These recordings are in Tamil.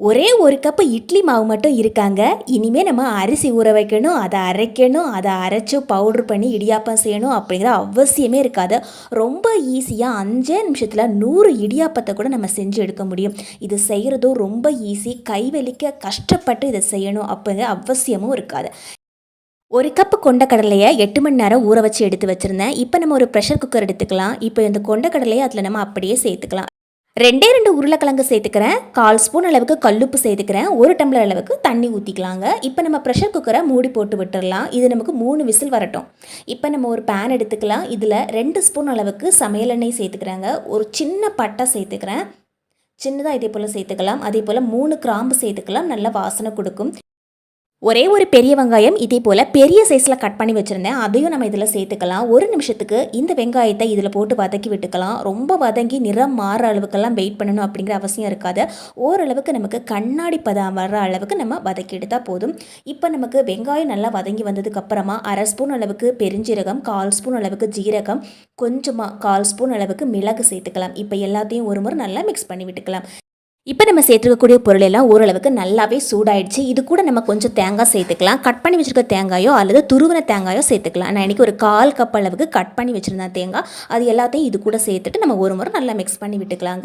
ஒரே ஒரு கப்பு இட்லி மாவு மட்டும் இருக்காங்க. இனிமே நம்ம அரிசி ஊற வைக்கணும் அதை அரைக்கணும் அதை அரைச்சு பவுட்ரு பண்ணி இடியாப்பம் செய்யணும் அப்படிங்கிற அவசியமே இருக்காது. ரொம்ப ஈஸியாக அஞ்சே நிமிஷத்தில் நூறு இடியாப்பத்தை கூட நம்ம செஞ்சு எடுக்க முடியும். இது செய்கிறதும் ரொம்ப ஈஸி கைவலிக்க கஷ்டப்பட்டு இதை செய்யணும் அப்படிங்கிற அவசியமும் இருக்காது. ஒரு கப்பு கொண்டக்கடலையை எட்டு மணி நேரம் ஊற வச்சு எடுத்து வச்சுருந்தேன். இப்போ நம்ம ஒரு ப்ரெஷர் குக்கர் எடுத்துக்கலாம். இப்போ இந்த கொண்டக்கடலையை அதில் நம்ம அப்படியே சேர்த்துக்கலாம். ரெண்டே ரெண்டு உருளைக்கிழங்கு சேர்த்துக்கிறேன். கால் ஸ்பூன் அளவுக்கு கல்லுப்பு சேர்த்துக்கிறேன். ஒரு டம்ளர் அளவுக்கு தண்ணி ஊற்றிக்கலாங்க இப்போ நம்ம ப்ரெஷர் குக்கரை மூடி போட்டு விட்டுடலாம் இது நமக்கு மூணு விசில் வரட்டும். இப்போ நம்ம ஒரு பேன் எடுத்துக்கலாம். இதில் ரெண்டு ஸ்பூன் அளவுக்கு சமையல் எண்ணெய் சேர்த்துக்கிறாங்க. ஒரு சின்ன பட்டை சேர்த்துக்கிறேன். சின்னதாக இதே போல் சேர்த்துக்கலாம். அதே போல் மூணு கிராம்பு சேர்த்துக்கலாம். நல்ல வாசனை கொடுக்கும். ஒரே ஒரு பெரிய வெங்காயம் இதே போல் பெரிய சைஸில் கட் பண்ணி வச்சுருந்தேன். அதையும் நம்ம இதில் சேர்த்துக்கலாம். ஒரு நிமிஷத்துக்கு இந்த வெங்காயத்தை இதில் போட்டு வதக்கி விட்டுக்கலாம். ரொம்ப வதங்கி நிறம் மாற அளவுக்கெல்லாம் வெயிட் பண்ணணும் அப்படிங்கிற அவசியம் இருக்காது. ஓரளவுக்கு நமக்கு கண்ணாடி பதம் வர்ற அளவுக்கு நம்ம வதக்கி எடுத்தால் போதும். இப்போ நமக்கு வெங்காயம் நல்லா வதங்கி வந்ததுக்கப்புறமா அரை ஸ்பூன் அளவுக்கு பெருஞ்சீரகம் கால் ஸ்பூன் அளவுக்கு ஜீரகம் கொஞ்சமாக கால் ஸ்பூன் அளவுக்கு மிளகு சேர்த்துக்கலாம். இப்போ எல்லாத்தையும் ஒரு முறை நல்லா மிக்ஸ் பண்ணி விட்டுக்கலாம். இப்போ நம்ம சேர்த்துக்கக்கூடிய பொருள் எல்லாம் ஓரளவுக்கு நல்லாவே சூடாயிடுச்சு. இது கூட நம்ம கொஞ்சம் தேங்காய் சேர்த்துக்கலாம். கட் பண்ணி வச்சுருக்க தேங்காயோ அல்லது துருவின தேங்காயோ சேர்த்துக்கலாம். நான் இன்றைக்கி ஒரு கால் கப் அளவுக்கு கட் பண்ணி வச்சுருந்தேன் தேங்காய். அது எல்லாத்தையும் இது கூட சேர்த்துட்டு நம்ம ஒரு முறை நல்லா மிக்ஸ் பண்ணி விட்டுக்கலாங்க.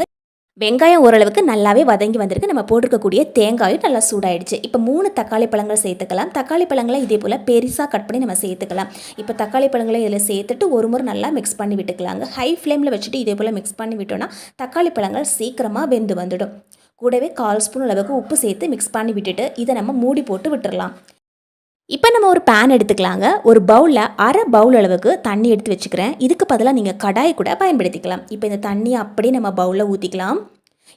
வெங்காயம் ஓரளவுக்கு நல்லாவே வதங்கி வந்திருக்கு. நம்ம போட்டிருக்கக்கூடிய தேங்காயும் நல்லா சூடாயிடுச்சு. இப்போ மூணு தக்காளி பழங்கள் சேர்த்துக்கலாம். தக்காளி பழங்களை இதே போல் பெருசாக கட் பண்ணி நம்ம சேர்த்துக்கலாம். இப்போ தக்காளி பழங்களை இதில் சேர்த்துட்டு ஒரு முறை நல்லா மிக்ஸ் பண்ணி விட்டுக்கலாங்க. ஹை ஃப்ளேமில் வச்சுட்டு இதே போல் மிக்ஸ் பண்ணி விட்டோன்னா தக்காளி பழங்கள் சீக்கிரமாக வெந்து வந்துடும். கூடவே கால் ஸ்பூன் அளவுக்கு உப்பு சேர்த்து மிக்ஸ் பண்ணி விட்டுட்டு இதை நம்ம மூடி போட்டு விட்டுடலாம் இப்போ நம்ம ஒரு பேன் எடுத்துக்கலாங்க. ஒரு பவுலில் அரை பவுல் அளவுக்கு தண்ணி எடுத்து வச்சுக்கிறேன். இதுக்கு பதிலாக நீங்கள் கடாய் கூட பயன்படுத்திக்கலாம். இப்போ இந்த தண்ணியை அப்படியே நம்ம பவுலில் ஊற்றிக்கலாம்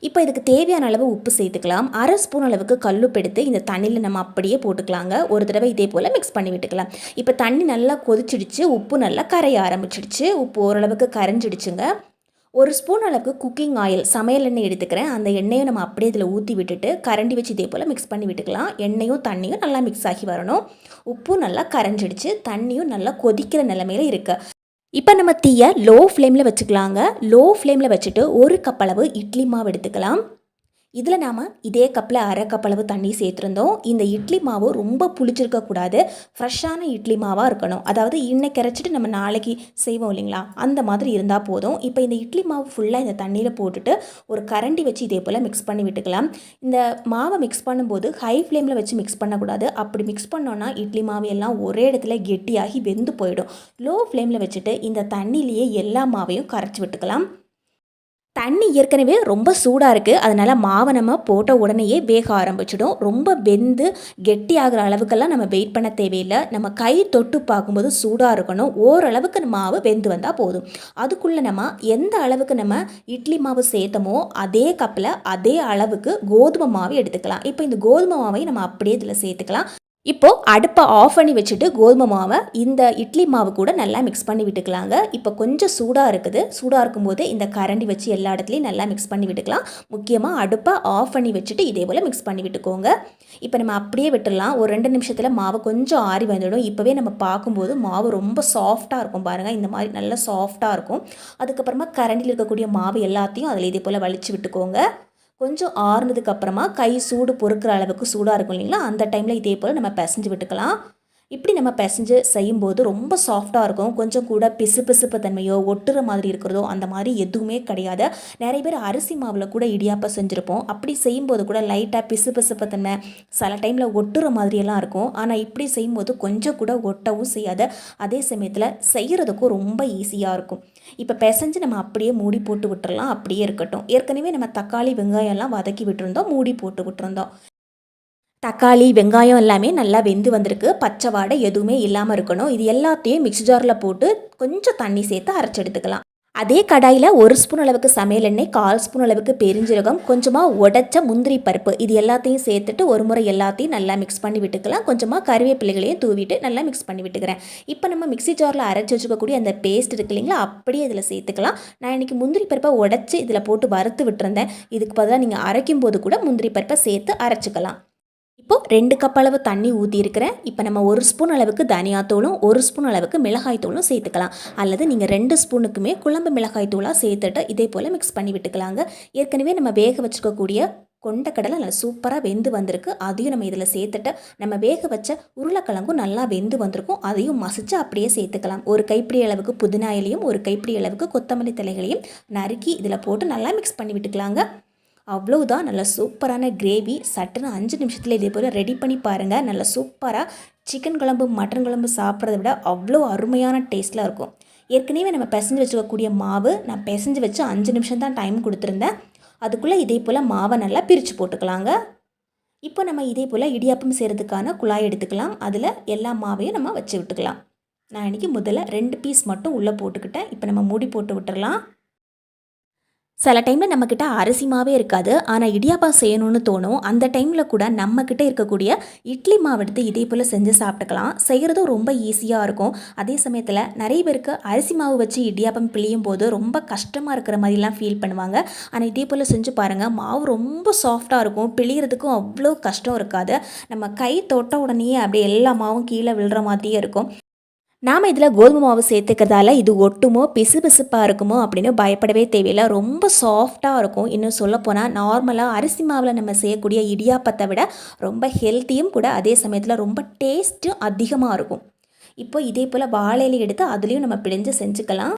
இப்போ இதுக்கு தேவையான அளவு உப்பு சேர்த்துக்கலாம். அரை ஸ்பூன் அளவுக்கு கல்லுப்பு எடுத்து இந்த தண்ணியில் நம்ம அப்படியே போட்டுக்கலாங்க. ஒரு தடவை இதே போல் மிக்ஸ் பண்ணி விட்டுக்கலாம். இப்போ தண்ணி நல்லா கொதிச்சிடுச்சு. உப்பு நல்லா கரைய ஆரம்பிச்சிடுச்சு. உப்பு ஓரளவுக்கு கரைஞ்சிடுச்சுங்க. ஒரு ஸ்பூன் அளவுக்கு குக்கிங் ஆயில் சமையல் எண்ணெய் எடுத்துக்கிறேன். அந்த எண்ணெயை நம்ம அப்படியே இதில் ஊற்றி விட்டுட்டு கரண்டி வச்சு இதே போல் மிக்ஸ் பண்ணி விட்டுக்கலாம். எண்ணெயும் தண்ணியும் நல்லா மிக்ஸ் ஆகி வரணும். உப்பும் நல்லா கரைஞ்சிடுச்சு. தண்ணியும் நல்லா கொதிக்கிற நிலமையில இருக்குது இப்போ நம்ம தீயை லோ ஃப்ளேமில் வச்சுக்கலாங்க லோ ஃப்ளேமில் வச்சுட்டு ஒரு கப் அளவு இட்லி மாவு எடுத்துக்கலாம். இதில் நாம் இதே கப்பில் அரை கப் அளவு தண்ணி சேர்த்துருந்தோம். இந்த இட்லி மாவு ரொம்ப புளிச்சிருக்கக்கூடாது ஃப்ரெஷ்ஷான இட்லி மாவாக இருக்கணும். அதாவது இன்னைக்கு கரைச்சிட்டு நம்ம நாளைக்கு செய்வோம் இல்லைங்களா? அந்த மாதிரி இருந்தால் போதும். இப்போ இந்த இட்லி மாவு ஃபுல்லாக இந்த தண்ணியில் போட்டுட்டு ஒரு கரண்டி வச்சு இதே போல் மிக்ஸ் பண்ணி விட்டுக்கலாம். இந்த மாவை மிக்ஸ் பண்ணும்போது ஹை ஃப்ளேமில் வச்சு மிக்ஸ் பண்ணக்கூடாது. அப்படி மிக்ஸ் பண்ணோன்னா இட்லி மாவு எல்லாம் ஒரே இடத்துல கெட்டியாகி வெந்து போயிடும். லோ ஃப்ளேமில் வச்சுட்டு இந்த தண்ணியிலேயே எல்லா மாவையும் கரைச்சி விட்டுக்கலாம். தண்ணி ஏற்கனவே ரொம்ப சூடாக இருக்குது அதனால் மாவை நம்ம போட்ட உடனேயே வேக ஆரம்பிச்சிடும். ரொம்ப வெந்து கெட்டி ஆகிற அளவுக்கெல்லாம் நம்ம வெயிட் பண்ண தேவையில்லை. நம்ம கை தொட்டு பார்க்கும்போது சூடாக இருக்கணும். ஓரளவுக்கு மாவு வெந்து வந்தால் போதும். அதுக்குள்ளே நம்ம எந்த அளவுக்கு நம்ம இட்லி மாவு சேர்த்தமோ அதே கப்பில் அதே அளவுக்கு கோதுமை மாவு எடுத்துக்கலாம். இப்போ இந்த கோதுமை மாவையும் நம்ம அப்படியே இதில் சேர்த்துக்கலாம். இப்போது அடுப்பை ஆஃப் பண்ணி வச்சுட்டு கோதுமை மாவை இந்த இட்லி மாவு கூட நல்லா மிக்ஸ் பண்ணி விட்டுக்கலாங்க. இப்போ கொஞ்சம் சூடாக இருக்குது. சூடாக இருக்கும்போது இந்த கரண்டி வச்சு எல்லா இடத்துலையும் நல்லா மிக்ஸ் பண்ணி விட்டுக்கலாம். முக்கியமாக அடுப்பை ஆஃப் பண்ணி வச்சுட்டு இதே போல் மிக்ஸ் பண்ணி விட்டுக்கோங்க. இப்போ நம்ம அப்படியே விட்டுடலாம். ஒரு ரெண்டு நிமிஷத்தில் மாவு கொஞ்சம் ஆறி வந்துடும். இப்போவே நம்ம பார்க்கும்போது மாவு ரொம்ப சாஃப்டாக இருக்கும் பாருங்கள் இந்த மாதிரி நல்லா சாஃப்டாக இருக்கும். அதுக்கப்புறமா கரண்டியில் இருக்கக்கூடிய மாவு எல்லாத்தையும் அதில் இதே போல் வலிச்சு விட்டுக்கோங்க. கொஞ்சம் ஆறுனதுக்கு அப்புறமா கை சூடு பொறுக்கிற அளவுக்கு சூடாக இருக்கும் இல்லைங்களா? அந்த டைமில் இதே போல் நம்ம பிசைஞ்சு விட்டுக்கலாம். இப்படி நம்ம பிசைஞ்சு செய்யும்போது ரொம்ப சாஃப்டாக இருக்கும். கொஞ்சம் கூட பிசு பிசுப்பு தன்மையோ ஒட்டுற மாதிரி இருக்கிறதோ அந்த மாதிரி எதுவுமே கிடையாது. நிறைய பேர் அரிசி மாவில் கூட இடியாப்பம் செஞ்சுருப்போம். அப்படி செய்யும்போது கூட லைட்டாக பிசு பிசுப்பு தன்மை சில டைமில் ஒட்டுற மாதிரியெல்லாம் இருக்கும். ஆனால் இப்படி செய்யும்போது கொஞ்சம் கூட ஒட்டவும் செய்யாது. அதே சமயத்தில் செய்கிறதுக்கும் ரொம்ப ஈஸியாக இருக்கும். இப்போ பிசைஞ்சு நம்ம அப்படியே மூடி போட்டு விட்டுறலாம். அப்படியே இருக்கட்டும். ஏற்கனவே நம்ம தக்காளி வெங்காயம்லாம் வதக்கி விட்டுருந்தோம். மூடி போட்டு விட்டுருந்தோம். தக்காளி வெங்காயம் எல்லாமே நல்லா வெந்து வந்திருக்கு. பச்சை வாடை எதுவுமே இல்லாமல் இருக்கணும். இது எல்லாத்தையும் மிக்ஸி ஜாரில் போட்டு கொஞ்சம் தண்ணி சேர்த்து அரைச்சி எடுத்துக்கலாம். அதே கடாயில் ஒரு ஸ்பூன் அளவுக்கு சமையல் எண்ணெய் கால் ஸ்பூன் அளவுக்கு பெருஞ்சீரகம் கொஞ்சமாக உடச்ச முந்திரி பருப்பு. இது எல்லாத்தையும் சேர்த்துட்டு ஒரு முறை எல்லாத்தையும் நல்லா மிக்ஸ் பண்ணி விட்டுக்கலாம். கொஞ்சமாக கருவேப்பிலைகளையும் தூவிட்டு நல்லா மிக்ஸ் பண்ணி விட்டுக்கிறேன். இப்போ நம்ம மிக்ஸி ஜாரில் அரைச்சி வச்சுக்கக்கூடிய அந்த பேஸ்ட் இருக்கு இல்லைங்களா அப்படியே இதில் சேர்த்துக்கலாம். நான் இன்றைக்கி முந்திரி பருப்பை உடச்சி இதில் போட்டு வறுத்து விட்டுருந்தேன். இதுக்கு பதிலாக நீங்கள் அரைக்கும் போது கூட முந்திரி பருப்பை சேர்த்து அரைச்சிக்கலாம். இப்போது ரெண்டு கப் அளவு தண்ணி ஊற்றிருக்கிறேன் இப்போ நம்ம ஒரு ஸ்பூன் அளவுக்கு தனியாத்தூளும் ஒரு ஸ்பூன் அளவுக்கு மிளகாய் தூளும் சேர்த்துக்கலாம். அல்லது நீங்கள் ரெண்டு ஸ்பூனுக்குமே குழம்பு மிளகாய் தூளாக சேர்த்துட்டு இதே போல் மிக்ஸ் பண்ணி விட்டுக்கலாங்க. ஏற்கனவே நம்ம வேக வச்சுக்கக்கூடிய கொண்டக்கடலை நல்லா சூப்பராக வெந்து வந்திருக்கு. அதையும் நம்ம இதில் சேர்த்துட்டு நம்ம வேக வச்ச உருளைக்கிழங்கும் நல்லா வெந்து வந்திருக்கும். அதையும் மசிச்சு அப்படியே சேர்த்துக்கலாம். ஒரு கைப்பிடி அளவுக்கு புதினா இலையும் ஒரு கைப்பிடி அளவுக்கு கொத்தமல்லி தலைகளையும் நறுக்கி இதில் போட்டு நல்லா மிக்ஸ் பண்ணி விட்டுக்கலாங்க. அவ்வளோதான் நல்ல சூப்பரான கிரேவி சட்டுன்னு அஞ்சு நிமிஷத்தில் இதே போல் ரெடி பண்ணி பாருங்கள் நல்ல சூப்பராக சிக்கன் குழம்பு மட்டன் குழம்பு சாப்பிட்றத விட அவ்வளோ அருமையான டேஸ்ட்டில் இருக்கும். ஏற்கனவே நம்ம பிசைஞ்சு வச்சுக்கக்கூடிய மாவு நான் பிசைஞ்சு வச்சு அஞ்சு நிமிஷம் தான் டைம் கொடுத்துருந்தேன். அதுக்குள்ளே இதே போல் மாவை நல்லா பிரித்து போட்டுக்கலாங்க. இப்போ நம்ம இதே போல் இடியாப்பம் செய்கிறதுக்கான குழாய் எடுத்துக்கலாம். அதில் எல்லா மாவையும் நம்ம வச்சு விட்டுக்கலாம். நான் இன்றைக்கி முதல்ல ரெண்டு பீஸ் மட்டும் உள்ளே போட்டுக்கிட்டேன். இப்போ நம்ம மூடி போட்டு விட்டுறலாம். சில டைமில் நம்மக்கிட்ட அரிசி மாவே இருக்காது. ஆனால் இடியாப்பம் செய்யணும்னு தோணும். அந்த டைமில் கூட நம்மக்கிட்ட இருக்கக்கூடிய இட்லி மாவு எடுத்து இதே போல் செஞ்சு சாப்பிட்டுக்கலாம். செய்கிறதும் ரொம்ப ஈஸியாக இருக்கும். அதே சமயத்தில் நிறைய பேருக்கு அரிசி மாவு வச்சு இடியாப்பம் பிழியும் போது ரொம்ப கஷ்டமாக இருக்கிற மாதிரிலாம் ஃபீல் பண்ணுவாங்க. ஆனால் இதே போல் செஞ்சு பாருங்கள் மாவு ரொம்ப சாஃப்டாக இருக்கும். பிழியறதுக்கும் அவ்வளோ கஷ்டம் இருக்காது. நம்ம கை தொட்ட உடனே அப்படியே எல்லா மாவும் கீழே விழுற மாதிரியே இருக்கும். நாம் இதில் கோதுமை மாவு சேர்த்துக்கிறதால இது ஒட்டுமோ பிசு பிசுப்பாக இருக்குமோ அப்படின்னு பயப்படவே தேவையில்லை. ரொம்ப சாஃப்டாக இருக்கும். இன்னும் சொல்லப்போனால் நார்மலாக அரிசி மாவில் நம்ம செய்யக்கூடிய இடியாப்பத்தை விட ரொம்ப ஹெல்த்தியும் கூட அதே சமயத்தில் ரொம்ப டேஸ்ட்டும் அதிகமாக இருக்கும். இப்போ இதே போல் வாழையில எடுத்து அதுலேயும் நம்ம பிழிஞ்சு செஞ்சுக்கலாம்.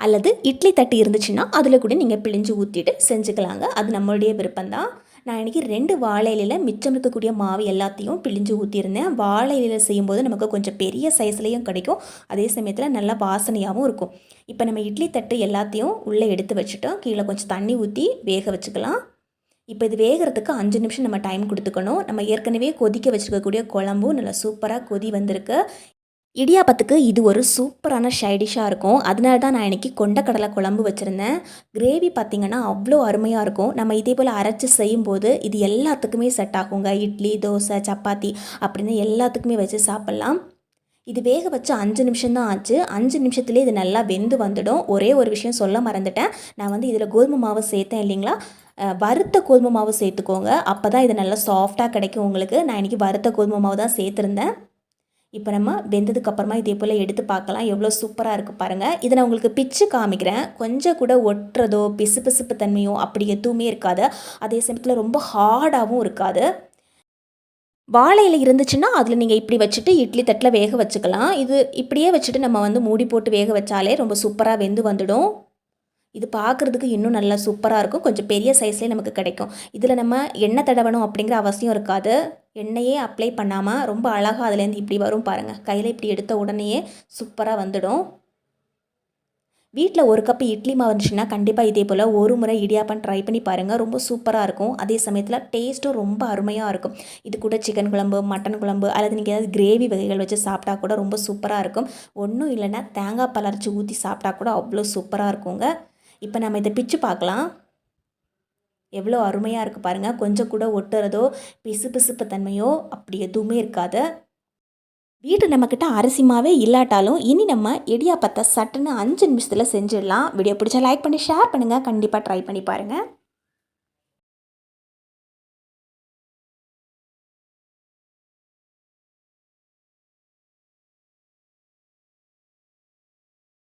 அல்லது இட்லி தட்டு இருந்துச்சுன்னா அதில் கூட நீங்கள் பிழிஞ்சு ஊற்றிட்டு செஞ்சுக்கலாங்க. அது நம்மளுடைய விருப்பம்தான். நான் இன்றைக்கி ரெண்டு வாழை இலையில் மிச்சம் இருக்கக்கூடிய மாவு எல்லாத்தையும் பிழிஞ்சு ஊற்றியிருந்தேன் வாழை இலையில் செய்யும்போது நமக்கு கொஞ்சம் பெரிய சைஸ்லேயும் கிடைக்கும். அதே சமயத்தில் நல்லா வாசனையாகவும் இருக்கும். இப்போ நம்ம இட்லி தட்டு எல்லாத்தையும் உள்ளே எடுத்து வச்சுட்டோம் கீழே கொஞ்சம் தண்ணி ஊற்றி வேக வச்சுக்கலாம். இப்போ இது வேகிறதுக்கு அஞ்சு நிமிஷம் நம்ம டைம் கொடுத்துக்கணும். நம்ம ஏற்கனவே கொதிக்க வச்சுருக்கக்கூடிய குழம்பும் நல்லா சூப்பராக கொதி வந்திருக்கு. இடியாப்பத்துக்கு இது ஒரு சூப்பரான ஷைடிஷாக இருக்கும். அதனால தான் நான் இன்றைக்கி கொண்டக்கடலை குழம்பு வச்சுருந்தேன். கிரேவி பார்த்திங்கன்னா அவ்வளோ அருமையாக இருக்கும். நம்ம இதே போல் அரைச்சி செய்யும்போது இது எல்லாத்துக்குமே செட் ஆகுங்க. இட்லி தோசை சப்பாத்தி அப்படின்னு எல்லாத்துக்குமே வச்சு சாப்பிட்லாம். இது வேக வச்சு அஞ்சு நிமிஷம் தான் ஆச்சு. அஞ்சு நிமிஷத்துலேயே இது நல்லா வெந்து வந்துடும். ஒரே ஒரு விஷயம் சொல்ல மறந்துட்டேன். நான் வந்து இதில் கோதுமை மாவு சேர்த்தேன் இல்லைங்களா? வறுத்த கோதுமை மாவு சேர்த்துக்கோங்க. அப்போ தான் இது நல்லா சாஃப்டாக கிடைக்கும் உங்களுக்கு. நான் இன்றைக்கி வறுத்த கோதுமை மாவு தான் சேர்த்துருந்தேன். இப்போ நம்ம வெந்ததுக்கு அப்புறமா இதே போல் எடுத்து பார்க்கலாம். எவ்வளோ சூப்பராக இருக்குது பாருங்கள் இதை நான் உங்களுக்கு பிச்சு காமிக்கிறேன். கொஞ்சம் கூட ஒட்டுறதோ பிசு பிசுப்பு தன்மையோ அப்படி எதுவுமே இருக்காது. அதே சமயத்தில் ரொம்ப ஹார்டாகவும் இருக்காது. வாழை இலை இருந்துச்சுன்னா அதில் நீங்கள் இப்படி வச்சுட்டு இட்லி தட்டில் வேக வச்சுக்கலாம். இது இப்படியே வச்சுட்டு நம்ம வந்து மூடி போட்டு வேக வச்சாலே ரொம்ப சூப்பராக வெந்து வந்துடும். இது பார்க்குறதுக்கு இன்னும் நல்லா சூப்பராக இருக்கும். கொஞ்சம் பெரிய சைஸ்லேயே நமக்கு கிடைக்கும். இதில் நம்ம எண்ணெய் தடவணும் அப்படிங்கிற அவசியம் இருக்காது. எண்ணெயே அப்ளை பண்ணாமல் ரொம்ப அழகாக அதுலேருந்து இப்படி வரும் பாருங்கள் கையில் இப்படி எடுத்த உடனேயே சூப்பராக வந்துடும். வீட்டில் ஒரு கப்பு இட்லி மாவு இருந்துச்சுன்னா கண்டிப்பாக இதே போல் ஒரு முறை இடியாப்பம் ட்ரை பண்ணி பாருங்கள் ரொம்ப சூப்பராக இருக்கும். அதே சமயத்தில் டேஸ்ட்டும் ரொம்ப அருமையாக இருக்கும். இது கூட சிக்கன் குழம்பு மட்டன் குழம்பு அல்லது நீங்கள் ஏதாவது கிரேவி வகைகள் வச்சு சாப்பிட்டா கூட ரொம்ப சூப்பராக இருக்கும். ஒன்றும் இல்லைன்னா தேங்காய் பலர்ச்சி ஊற்றி சாப்பிட்டா கூட அவ்வளோ சூப்பராக இருக்குங்க. இப்போ நம்ம இதை பிச்சு பார்க்கலாம். எவ்வளோ அருமையாக இருக்குது பாருங்கள் கொஞ்சம் கூட ஒட்டுறதோ பிசு பிசுப்பு தன்மையோ அப்படி எதுவுமே இருக்காது. வீட்டு நம்மக்கிட்ட அரிசி மாவே இல்லாட்டாலும் இனி நம்ம இடியாப்பத்தை சட்டுன்னு அஞ்சு நிமிஷத்தில் செஞ்சிடலாம். வீடியோ பிடிச்சா லைக் பண்ணி ஷேர் பண்ணுங்கள் கண்டிப்பாக ட்ரை பண்ணி பாருங்கள்